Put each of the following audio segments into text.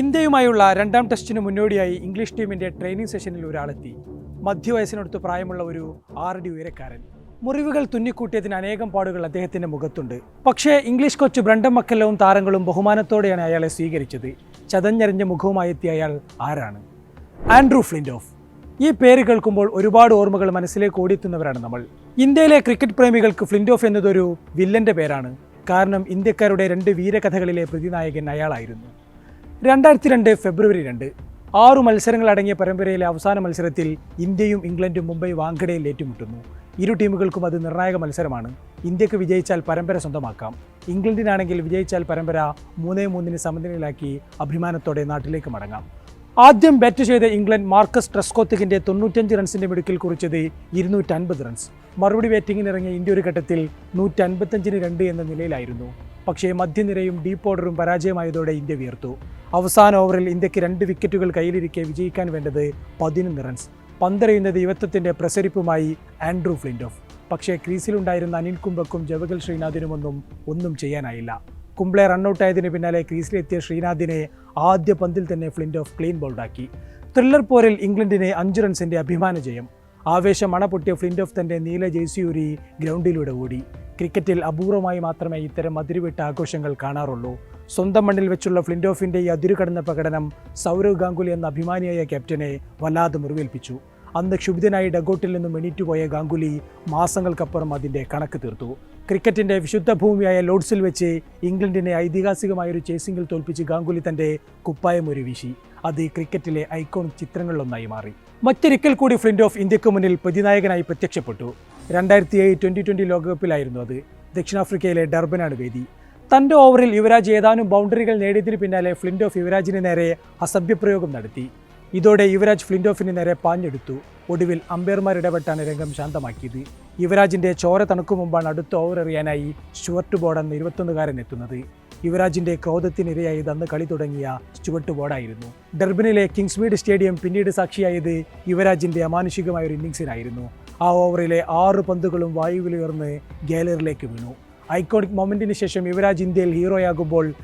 ഇന്ത്യയുമായുള്ള രണ്ടാം ടെസ്റ്റിന് മുന്നോടിയായി ഇംഗ്ലീഷ് ടീമിന്റെ ട്രെയിനിങ് സെഷനിൽ ഒരാളെത്തി. മധ്യവയസ്സിനടുത്ത് പ്രായമുള്ള ഒരു ആറടി ഉയരക്കാരൻ. മുറിവുകൾ തുന്നിക്കൂട്ടിയതിന് അനേകം പാടുകൾ അദ്ദേഹത്തിന്റെ മുഖത്തുണ്ട്. പക്ഷേ ഇംഗ്ലീഷ് കോച്ച് ബ്രണ്ടൻ മക്കല്ലവും താരങ്ങളും ബഹുമാനത്തോടെയാണ് അയാളെ സ്വീകരിച്ചത്. ചതഞ്ഞെറിഞ്ഞ മുഖവുമായി എത്തിയ അയാൾ ആരാണ്? Andrew Flintoff. ഈ പേര് കേൾക്കുമ്പോൾ ഒരുപാട് ഓർമ്മകൾ മനസ്സിലേക്ക് ഓടിയെത്തുന്നവരാണ് നമ്മൾ. ഇന്ത്യയിലെ ക്രിക്കറ്റ് പ്രേമികൾക്ക് ഫ്ലിൻഡോഫ് എന്നതൊരു വില്ലന്റെ പേരാണ്. കാരണം ഇന്ത്യക്കാരുടെ രണ്ട് വീരകഥകളിലെ പ്രതിനായകൻ അയാളായിരുന്നു. രണ്ടായിരത്തി രണ്ട് ഫെബ്രുവരി രണ്ട്. ആറു മത്സരങ്ങൾ അടങ്ങിയ പരമ്പരയിലെ അവസാന മത്സരത്തിൽ ഇന്ത്യയും ഇംഗ്ലണ്ടും മുംബൈ വാങ്കഡയിൽ ഏറ്റുമുട്ടുന്നു. ഇരു ടീമുകൾക്കും അത് നിർണായക മത്സരമാണ്. ഇന്ത്യയ്ക്ക് വിജയിച്ചാൽ പരമ്പര സ്വന്തമാക്കാം. ഇംഗ്ലണ്ടിനാണെങ്കിൽ വിജയിച്ചാൽ പരമ്പര മൂന്നേ മൂന്നിന് സമനിലയിലാക്കി അഭിമാനത്തോടെ നാട്ടിലേക്ക് മടങ്ങാം. ആദ്യം ബാറ്റ് ചെയ്ത ഇംഗ്ലണ്ട് മാർക്കസ് ട്രസ്കോത്തിക്കിന്റെ തൊണ്ണൂറ്റഞ്ച് റൺസിന്റെ മിടുക്കിൽ കുറിച്ചത് ഇരുന്നൂറ്റൻപത് റൺസ് മറുപടി ബാറ്റിംഗിനിറങ്ങിയ ഇന്ത്യ ഒരു ഘട്ടത്തിൽ നൂറ്റൻപത്തഞ്ചിന് രണ്ട് എന്ന നിലയിലായിരുന്നു. പക്ഷേ മധ്യനിരയും ഡീപ്പ് ഓർഡറും പരാജയമായതോടെ ഇന്ത്യ വീർത്തു അവസാന ഓവറിൽ ഇന്ത്യയ്ക്ക് രണ്ട് വിക്കറ്റുകൾ കയ്യിലിരിക്കെ വിജയിക്കാൻ വേണ്ടത് പതിനൊന്ന് റൺസ് പന്തറിയുന്നത് യുവത്വത്തിന്റെ പ്രസരിപ്പുമായി ആൻഡ്രൂ ഫ്ലിൻഡോഫ്. പക്ഷേ ക്രീസിലുണ്ടായിരുന്ന അനിൽ കുംബക്കും ജവഗൽ ശ്രീനാഥിനുമൊന്നും ഒന്നും ചെയ്യാനായില്ല. കുംബ്ലെ റണ്ണൌട്ടായതിന് പിന്നാലെ ക്രീസിലെത്തിയ ശ്രീനാഥിനെ ആദ്യ പന്തിൽ തന്നെ ഫ്ലിൻഡ് ഓഫ് ക്ലീൻ ബൗൾഡാക്കി ത്രില്ലർ പോരിൽ ഇംഗ്ലണ്ടിനെ അഞ്ച് റൺസിന്റെ അഭിമാന ജയം. ആവേശം അണപൊട്ടിയ ഫ്ലിൻഡ് ഓഫ് തന്റെ നീല ജേഴ്സിയൂരി ഗ്രൗണ്ടിലൂടെ ഓടി. ക്രിക്കറ്റിൽ അപൂർവമായി മാത്രമേ ഇത്തരം അതിരുവിട്ട ആഘോഷങ്ങൾ കാണാറുള്ളൂ. സ്വന്തം മണ്ണിൽ വെച്ചുള്ള ഫ്ലിൻഡ് ഓഫിന്റെ ഈ അതിരുകടന്ന പ്രകടനം സൗരവ് ഗാംഗുലി എന്ന അഭിമാനിയായ ക്യാപ്റ്റനെ വല്ലാതെ മുറിവേൽപ്പിച്ചു. അന്ന് ക്ഷുഭിതനായി ഡഗോട്ടിൽ നിന്നും എണീറ്റുപോയ ഗാംഗുലി മാസങ്ങൾക്കപ്പുറം അതിന്റെ കണക്ക് തീർത്തു. ക്രിക്കറ്റിന്റെ വിശുദ്ധ ഭൂമിയായ ലോഡ്സിൽ വെച്ച് ഇംഗ്ലണ്ടിനെ ഐതിഹാസികമായൊരു ചേസിംഗിൽ തോൽപ്പിച്ച് ഗാംഗുലി തന്റെ കുപ്പായം ഒരു വീശി. അത് ക്രിക്കറ്റിലെ ഐക്കോൺ ചിത്രങ്ങളിലൊന്നായി മാറി. മറ്റൊരിക്കൽ കൂടി ഫ്ലിൻഡ് ഓഫ് ഇന്ത്യയ്ക്ക് മുന്നിൽ പ്രതിനായകനായി പ്രത്യക്ഷപ്പെട്ടു. രണ്ടായിരത്തി ഏഴ് ട്വന്റി ട്വന്റി ലോകകപ്പിലായിരുന്നു അത്. ദക്ഷിണാഫ്രിക്കയിലെ ഡർബനാണ് വേദി. തന്റെ ഓവറിൽ യുവരാജ് ഏതാനും ബൗണ്ടറികൾ നേടിയതിന് പിന്നാലെ ഫ്ലിൻഡ് ഓഫ് യുവരാജിന് നേരെ അസഭ്യപ്രയോഗം നടത്തി. ഇതോടെ യുവരാജ് ഫ്ലിൻഡ് ഓഫിന് നേരെ പാഞ്ഞെടുത്തു. ഒടുവിൽ അമ്പയർമാരിടപെട്ടാണ് രംഗം ശാന്തമാക്കിയത്. യുവരാജിന്റെ ചോര തണുക്കു മുമ്പാണ് അടുത്ത ഓവർ എറിയാനായി സ്റ്റുവർട്ട് ബോർഡ് എന്ന ഇരുപത്തൊന്നുകാരൻ എത്തുന്നത്. യുവരാജിന്റെ ക്രോധത്തിനിരയായത് അന്ന് കളി തുടങ്ങിയ സ്റ്റുവർട്ട് ബോർഡായിരുന്നു. ഡർബിനിലെ കിങ്സ്മീഡ് സ്റ്റേഡിയം പിന്നീട് സാക്ഷിയായത് യുവരാജിന്റെ അമാനുഷികമായ ഒരു ഇന്നിങ്സിനായിരുന്നു ആ ഓവറിലെ ആറ് പന്തുകളും വായുവിലുയർന്ന് ഗാലറിയിലേക്ക് വീണു. ഐക്കോണിക് മൊമെന്റിന് ശേഷം യുവരാജ് ഇന്ത്യയിൽ ഹീറോയാകുമ്പോൾ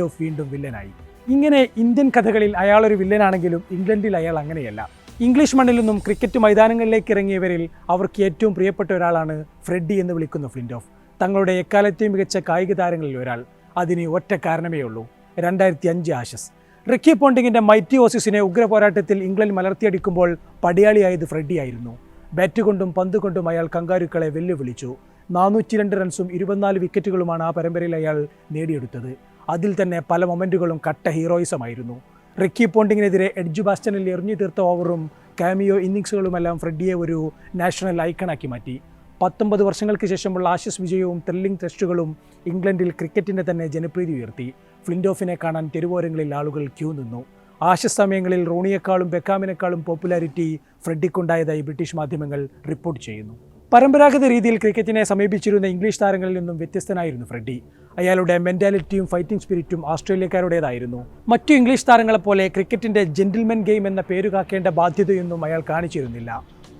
ഓഫ് വീണ്ടും വില്ലനായി. ഇങ്ങനെ ഇന്ത്യൻ കഥകളിൽ അയാളൊരു വില്ലനാണെങ്കിലും ഇംഗ്ലണ്ടിൽ അയാൾ അങ്ങനെയല്ല. ഇംഗ്ലീഷ് മണ്ണിൽ നിന്നും ക്രിക്കറ്റ് മൈതാനങ്ങളിലേക്ക് ഇറങ്ങിയവരിൽ അവർക്ക് ഏറ്റവും പ്രിയപ്പെട്ട ഒരാളാണ് ഫ്രെഡി എന്ന് വിളിക്കുന്ന ഫ്ലിൻഡ് ഓഫ്. തങ്ങളുടെ എക്കാലത്തെയും മികച്ച കായിക താരങ്ങളിൽ ഒരാൾ. അതിന് ഒറ്റ കാരണമേ ഉള്ളൂ. രണ്ടായിരത്തി അഞ്ച് ആഷസ് റിക്കി പോണ്ടിങ്ങിന്റെ മൈറ്റി ഓസിസിനെ ഉഗ്ര പോരാട്ടത്തിൽ ഇംഗ്ലണ്ട് മലർത്തിയടിക്കുമ്പോൾ പടിയാളിയായത് ഫ്രെഡ്ഡി ആയിരുന്നു. ബാറ്റ് കൊണ്ടും പന്ത് കൊണ്ടും അയാൾ കങ്കാരുക്കളെ വെല്ലുവിളിച്ചു. നാനൂറ്റി രണ്ട് റൺസും ഇരുപത്തിനാല് വിക്കറ്റുകളുമാണ് ആ പരമ്പരയിൽ അയാൾ നേടിയെടുത്തത്. അതിൽ തന്നെ പല മൊമെന്റുകളും കട്ട ഹീറോയിസമായിരുന്നു. റിക്കി പോണ്ടിങ്ങിനെതിരെ എഡ്ജ് ബാസ്റ്റനിൽ എറിഞ്ഞു തീർത്ത ഓവറും കാമിയോ ഇന്നിങ്സുകളുമെല്ലാം ഫ്രെഡിയെ ഒരു നാഷണൽ ഐക്കണാക്കി മാറ്റി. പത്തൊമ്പത് വർഷങ്ങൾക്ക് ശേഷമുള്ള ആശിസ് വിജയവും ത്രില്ലിംഗ് ടെസ്റ്റുകളും ഇംഗ്ലണ്ടിൽ ക്രിക്കറ്റിന്റെ തന്നെ ജനപ്രീതി ഉയർത്തി. ഫ്ലിൻഡോഫിനെ കാണാൻ തെരുവോരങ്ങളിൽ ആളുകൾ ക്യൂ നിന്നു. ആശസ് സമയങ്ങളിൽ റോണിയേക്കാളും ബെക്കാമിനേക്കാളും പോപ്പുലാരിറ്റി ഫ്രെഡിക്കുണ്ടായതായി ബ്രിട്ടീഷ് മാധ്യമങ്ങൾ റിപ്പോർട്ട് ചെയ്യുന്നു. പരമ്പരാഗത രീതിയിൽ ക്രിക്കറ്റിനെ സമീപിച്ചിരുന്ന ഇംഗ്ലീഷ് താരങ്ങളിൽ നിന്നും വ്യത്യസ്തനായിരുന്നു ഫ്രെഡി. അയാളുടെ മെന്റാലിറ്റിയും ഫൈറ്റിംഗ് സ്പിരിറ്റും ഓസ്ട്രേലിയക്കാരുടേതായിരുന്നു മറ്റു ഇംഗ്ലീഷ് താരങ്ങളെപ്പോലെ ക്രിക്കറ്റിന്റെ ജെന്റിൽമെൻ ഗെയിം എന്ന പേരുകാക്കേണ്ട ബാധ്യതയൊന്നും അയാൾ കാണിച്ചിരുന്നില്ല.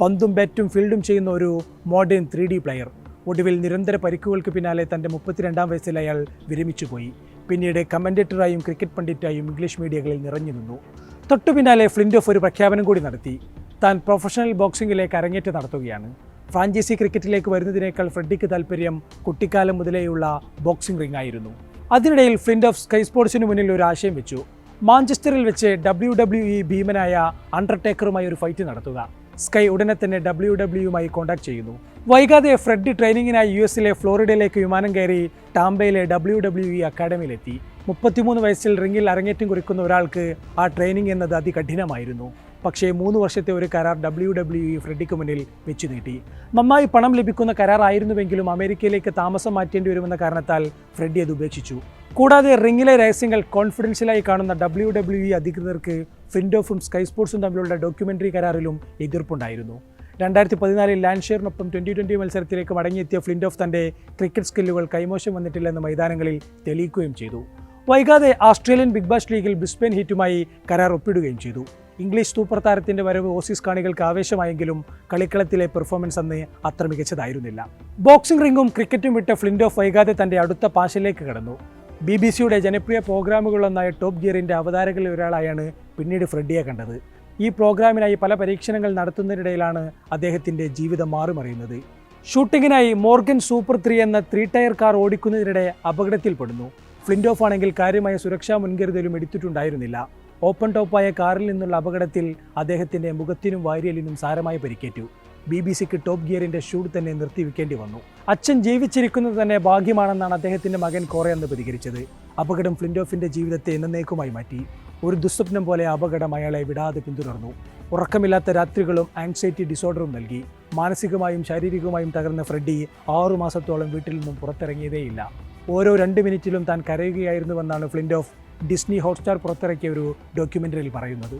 പന്തും ബാറ്റും ഫീൽഡും ചെയ്യുന്ന ഒരു മോഡേൺ ത്രീ ഡി പ്ലെയർ ഒടുവിൽ നിരന്തര പരിക്കുകൾക്ക് പിന്നാലെ തന്റെ മുപ്പത്തിരണ്ടാം വയസ്സിൽ അയാൾ വിരമിച്ചുപോയി പിന്നീട് കമന്റേറ്ററായും ക്രിക്കറ്റ് പണ്ഡിറ്റായും ഇംഗ്ലീഷ് മീഡിയകളിൽ നിറഞ്ഞു നിന്നു. തൊട്ടു പിന്നാലെ ഫ്ലിൻഡ് ഓഫ് ഒരു പ്രഖ്യാപനം കൂടി നടത്തി. താൻ പ്രൊഫഷണൽ ബോക്സിംഗിലേക്ക് അരങ്ങേറ്റം നടത്തുകയാണ്. ഫ്രാഞ്ചൈസി ക്രിക്കറ്റിലേക്ക് വരുന്നതിനേക്കാൾ ഫ്രെഡിക്ക് താല്പര്യം കുട്ടിക്കാലം മുതലേയുള്ള ബോക്സിംഗ് റിംഗ് ആയിരുന്നു. അതിനിടയിൽ ഓഫ് സ്കൈ സ്പോർട്സിന് മുന്നിൽ ഒരു ആശയം വെച്ചു. മാഞ്ചസ്റ്ററിൽ വെച്ച് ഡബ്ല്യു ഡബ്ല്യു ഇ ഭീമനായ അണ്ടർടേക്കറുമായി ഒരു ഫൈറ്റ് നടത്തുക. സ്കൈ ഉടനെ തന്നെ ഡബ്ല്യു ഡബ്ല്യുമായി കോൺടാക്ട് ചെയ്യുന്നു. വൈകാതെ ഫ്രെഡ് ട്രെയിനിങ്ങിനായി യു എസിലെ ഫ്ലോറിഡയിലേക്ക് വിമാനം കയറി ടാംബയിലെ ഡബ്ല്യു ഡബ്ല്യു ഇ അക്കാഡമിയിലെത്തി. മുപ്പത്തിമൂന്ന് വയസ്സിൽ റിംഗിൽ അരങ്ങേറ്റം കുറിക്കുന്ന ഒരാൾക്ക് ആ ട്രെയിനിങ് എന്നത് അതികഠിനമായിരുന്നു. പക്ഷേ മൂന്ന് വർഷത്തെ ഒരു കരാർ ഡബ്ല്യു ഡബ്ല്യു ഇ ഫ്രെഡിക്ക് മുന്നിൽ വെച്ചു നീട്ടി. നന്നായി പണം ലഭിക്കുന്ന കരാറായിരുന്നുവെങ്കിലും അമേരിക്കയിലേക്ക് താമസം മാറ്റേണ്ടി വരുമെന്ന കാരണത്താൽ ഫ്രെഡി അത് ഉപേക്ഷിച്ചു. കൂടാതെ റിംഗിലെ രഹസ്യങ്ങൾ കോൺഫിഡൻഷ്യലായി കാണുന്ന ഡബ്ല്യു ഡബ്ല്യു ഇ അധികൃതർക്ക് ഫിൻഡോഫും സ്കൈ സ്പോർട്സും തമ്മിലുള്ള ഡോക്യുമെന്ററി കരാറിലും എതിർപ്പുണ്ടായിരുന്നു. രണ്ടായിരത്തി പതിനാലിൽ ലാൻഷെയറിനൊപ്പം ട്വന്റി ട്വന്റി മത്സരത്തിലേക്ക് മടങ്ങിയെത്തിയ ഫ്ലിൻഡോഫ് തന്റെ ക്രിക്കറ്റ് സ്കില്ലുകൾ കൈമോശം വന്നിട്ടില്ലെന്ന് മൈതാനങ്ങളിൽ തെളിയിക്കുകയും ചെയ്തു. വൈകാതെ ആസ്ട്രേലിയൻ ബിഗ് ബാഷ് ലീഗിൽ ബിസ്ബെൻ ഹീറ്റുമായി കരാർ ഒപ്പിടുകയും ചെയ്തു. ഇംഗ്ലീഷ് സൂപ്പർ താരത്തിന്റെ വരവ് ഓസീസ് കാണികൾക്ക് ആവേശമായെങ്കിലും കളിക്കളത്തിലെ പെർഫോമൻസ് അന്ന് അത്ര മികച്ചതായിരുന്നില്ല. ബോക്സിംഗ് റിംഗും ക്രിക്കറ്റും വിട്ട ഫ്ലിൻഡ് ഓഫ് വൈകാതെ തന്റെ അടുത്ത പാശയിലേക്ക് കടന്നു. ബി ബി സിയുടെ ജനപ്രിയ പ്രോഗ്രാമുകളൊന്നായ ടോപ്പ് ഗിയറിന്റെ അവതാരകളിൽ ഒരാളായാണ് പിന്നീട് ഫ്രെഡിയെ കണ്ടത്. ഈ പ്രോഗ്രാമിനായി പല പരീക്ഷണങ്ങൾ നടത്തുന്നതിനിടയിലാണ് അദ്ദേഹത്തിന്റെ ജീവിതം മാറിമറിയുന്നത്. ഷൂട്ടിങ്ങിനായി മോർഗൻ സൂപ്പർ ത്രീ എന്ന ത്രീ ടയർ കാർ ഓടിക്കുന്നതിനിടെ അപകടത്തിൽപ്പെടുന്നു. ഫ്ലിൻഡ് ഓഫ് ആണെങ്കിൽ കാര്യമായ സുരക്ഷാ മുൻകരുതലും എടുത്തിട്ടുണ്ടായിരുന്നില്ല. ഓപ്പൺ ടോപ്പായ കാറിൽ നിന്നുള്ള അപകടത്തിൽ അദ്ദേഹത്തിന്റെ മുഖത്തിനും വാരിയലിനും സാരമായി പരിക്കേറ്റു. ബി ബി സിക്ക് ടോപ്പ് ഗിയറിന്റെ ഷൂട്ട് തന്നെ നിർത്തിവെക്കേണ്ടി വന്നു. അച്ഛൻ ജീവിച്ചിരിക്കുന്നത് തന്നെ ഭാഗ്യമാണെന്നാണ് അദ്ദേഹത്തിന്റെ മകൻ കോറെ എന്ന് പ്രതികരിച്ചത്. അപകടം ഫ്ലിൻഡോഫിന്റെ ജീവിതത്തെ എന്നേക്കുമായി മാറ്റി. ഒരു ദുസ്വപ്നം പോലെ അപകടം അയാളെ വിടാതെ പിന്തുടർന്നു. ഉറക്കമില്ലാത്ത രാത്രികളും ആങ്സൈറ്റി ഡിസോർഡറും നൽകി. മാനസികമായും ശാരീരികമായും തകർന്ന ഫ്രെഡി ആറു മാസത്തോളം വീട്ടിൽ നിന്നും പുറത്തിറങ്ങിയതേയില്ല. ഓരോ രണ്ട് മിനിറ്റിലും താൻ കരയുകയായിരുന്നുവെന്നാണ് ഫ്ലിൻഡോഫ് ഡിസ്നി ഹോട്ട്സ്റ്റാർ പുറത്തിറക്കിയ ഒരു ഡോക്യുമെന്ററിയിൽ പറയുന്നത്.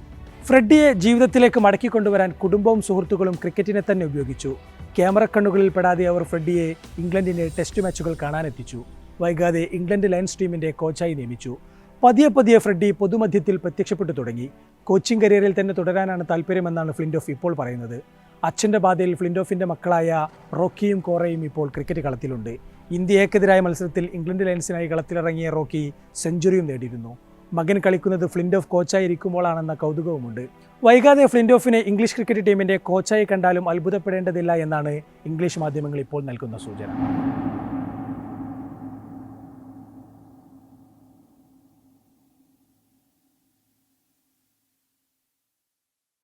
ഫ്രെഡിയെ ജീവിതത്തിലേക്ക് മടക്കിക്കൊണ്ടുവരാൻ കുടുംബവും സുഹൃത്തുക്കളും ക്രിക്കറ്റിനെ തന്നെ ഉപയോഗിച്ചു. ക്യാമറ കണ്ണുകളിൽ പെടാതെ അവർ ഫ്രെഡിയെ ഇംഗ്ലണ്ടിന്റെ ടെസ്റ്റ് മാച്ചുകൾ കാണാനെത്തിച്ചു. വൈകാതെ ഇംഗ്ലണ്ട് ലയൺസ് ടീമിന്റെ കോച്ചായി നിയമിച്ചു. പതിയെ പതിയെ ഫ്രെഡി പൊതുമധ്യത്തിൽ പ്രത്യക്ഷപ്പെട്ടു തുടങ്ങി. കോച്ചിങ് കരിയറിൽ തന്നെ തുടരാനാണ് താല്പര്യമെന്നാണ് ഫ്ലിൻഡോഫ് ഇപ്പോൾ പറയുന്നത്. അച്ഛന്റെ പാതയിൽ ഫ്ലിൻഡോഫിന്റെ മക്കളായ റോക്കിയും കോറയും ഇപ്പോൾ ക്രിക്കറ്റ് കളത്തിലുണ്ട്. ഇന്ത്യക്കെതിരായ മത്സരത്തിൽ ഇംഗ്ലണ്ട് ലയൻസിനായി കളത്തിലിറങ്ങിയ റോക്കി സെഞ്ചുറിയും നേടിയിരുന്നു. മകൻ കളിക്കുന്നത് ഫ്ലിൻഡോഫ് കോച്ചായി ഇരിക്കുമ്പോഴാണെന്ന കൗതുകവുമുണ്ട്. വൈകാതെ ഫ്ലിൻഡോഫിനെ ഇംഗ്ലീഷ് ക്രിക്കറ്റ് ടീമിന്റെ കോച്ചായി കണ്ടാലും അത്ഭുതപ്പെടേണ്ടതില്ല എന്നാണ് ഇംഗ്ലീഷ് മാധ്യമങ്ങൾ ഇപ്പോൾ നൽകുന്ന സൂചന.